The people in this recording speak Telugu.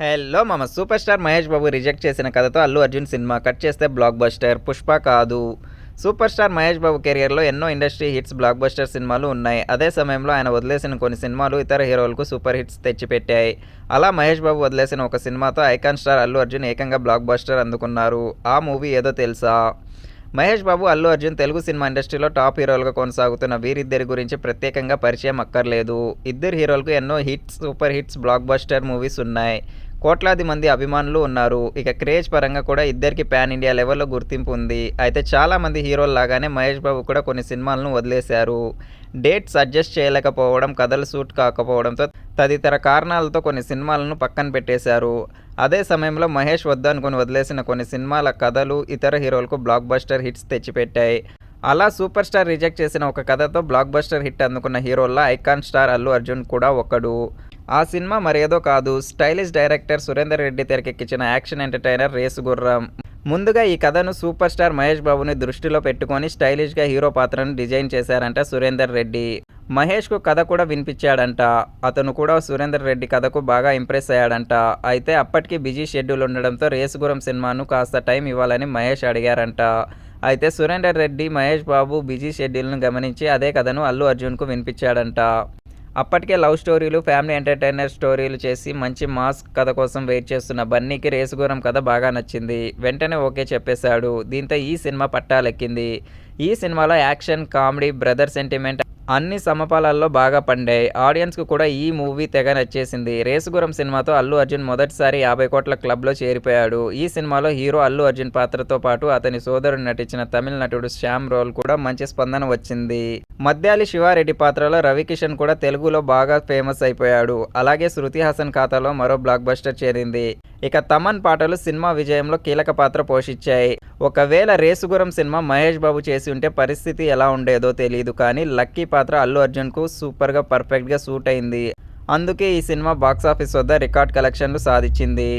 హలో మామ super star Mahesh Babu reject చేసిన కథతో అల్లు అర్జున్ సినిమా కట్ చేస్తే బ్లాక్ బస్టర్ పుష్ప కాదు. సూపర్ స్టార్ మహేష్ బాబు కెరియర్లో ఎన్నో ఇండస్ట్రీ హిట్స్ బ్లాక్ బస్టర్ సినిమాలు ఉన్నాయి. అదే సమయంలో ఆయన వదిలేసిన కొన్ని సినిమాలు ఇతర హీరోలకు సూపర్ హిట్స్ తెచ్చిపెట్టాయి. అలా మహేష్ బాబు వదిలేసిన ఒక సినిమాతో ఐకాన్ స్టార్ అల్లు అర్జున్ ఏకంగా బ్లాక్ బస్టర్ అందుకున్నారు. ఆ మూవీ ఏదో తెలుసా? మహేష్ బాబు అల్లు అర్జున్ తెలుగు సినిమా ఇండస్ట్రీలో టాప్ హీరోలుగా కొనసాగుతున్న వీరిద్దరి గురించి ప్రత్యేకంగా పరిచయం అక్కర్లేదు. ఇద్దరు హీరోలకు ఎన్నో hits super hits blockbuster movies ఉన్నాయి. కోట్లాది మంది అభిమానులు ఉన్నారు. ఇక క్రేజ్ పరంగా కూడా ఇద్దరికి పాన్ ఇండియా లెవెల్లో గుర్తింపు ఉంది. అయితే చాలా మంది లాగానే మహేష్ బాబు కూడా కొన్ని సినిమాలను వదిలేశారు. డేట్స్ అడ్జస్ట్ చేయలేకపోవడం కథలు సూట్ కాకపోవడంతో తదితర కారణాలతో కొన్ని సినిమాలను పక్కన పెట్టేశారు. అదే సమయంలో మహేష్ వద్దనుకుని వదిలేసిన కొన్ని సినిమాల కథలు ఇతర హీరోలకు బ్లాక్ బస్టర్ హిట్స్ తెచ్చిపెట్టాయి. అలా సూపర్ స్టార్ రిజెక్ట్ చేసిన ఒక కథతో బ్లాక్ బస్టర్ హిట్ అందుకున్న హీరోల్లో ఐకాన్ స్టార్ అల్లు అర్జున్ కూడా ఒకడు. ఆ సినిమా మరేదో కాదు. స్టైలిష్ డైరెక్టర్ సురేందర్ రెడ్డి తెరకెక్కించిన యాక్షన్ ఎంటర్టైనర్ రేసు గుర్రం. ముందుగా ఈ కథను సూపర్ స్టార్ మహేష్ బాబుని దృష్టిలో పెట్టుకొని స్టైలిష్గా హీరో పాత్రను డిజైన్ చేశారంట సురేందర్ రెడ్డి. మహేష్కు కథ కూడా వినిపించాడంట. అతను కూడా సురేందర్ రెడ్డి కథకు బాగా ఇంప్రెస్ అయ్యాడంట. అయితే అప్పటికి బిజీ షెడ్యూల్ ఉండడంతో రేసుగురం సినిమాను కాస్త టైం ఇవ్వాలని మహేష్ అడిగారంట. అయితే సురేందర్ రెడ్డి మహేష్ బాబు బిజీ షెడ్యూల్ను గమనించి అదే కథను అల్లు అర్జున్కు వినిపించాడంట. అప్పటికే లవ్ స్టోరీలు ఫ్యామిలీ ఎంటర్టైనర్ స్టోరీలు చేసి మంచి మాస్ కథ కోసం వెయిట్ చేస్తున్న బన్నీకి రేసుగురం కథ బాగా నచ్చింది. వెంటనే ఓకే చెప్పేశాడు. దీంతో ఈ సినిమా పట్టాలెక్కింది. ఈ సినిమాలో యాక్షన్ కామెడీ బ్రదర్ సెంటిమెంట్ అన్ని సమపాలల్లో బాగా పండాయి. ఆడియన్స్కు కూడా ఈ మూవీ తెగ నచ్చేసింది. రేసుగురం సినిమాతో అల్లు అర్జున్ మొదటిసారి యాభై కోట్ల క్లబ్లో చేరిపోయాడు. ఈ సినిమాలో హీరో అల్లు అర్జున్ పాత్రతో పాటు అతని సోదరుడు నటించిన తమిళ నటుడు శ్యామ్ రోల్ కూడా మంచి స్పందన వచ్చింది. మద్యాలి శివారెడ్డి పాత్రలో రవికిషన్ కూడా తెలుగులో బాగా ఫేమస్ అయిపోయాడు. అలాగే శృతి హాసన్ ఖాతాలో మరో బ్లాక్ బస్టర్ చేరింది. ఇక తమన్ పాటలు సినిమా విజయంలో కీలక పాత్ర పోషించాయి. ఒకవేళ రేసుగురం సినిమా మహేష్ బాబు చేసి ఉంటే పరిస్థితి ఎలా ఉండేదో తెలియదు కానీ లక్కీ పాత్ర అల్లు అర్జున్కు సూపర్గా పర్ఫెక్ట్గా సూట్ అయింది. అందుకే ఈ సినిమా బాక్సాఫీస్ వద్ద రికార్డ్ కలెక్షన్లు సాధించింది.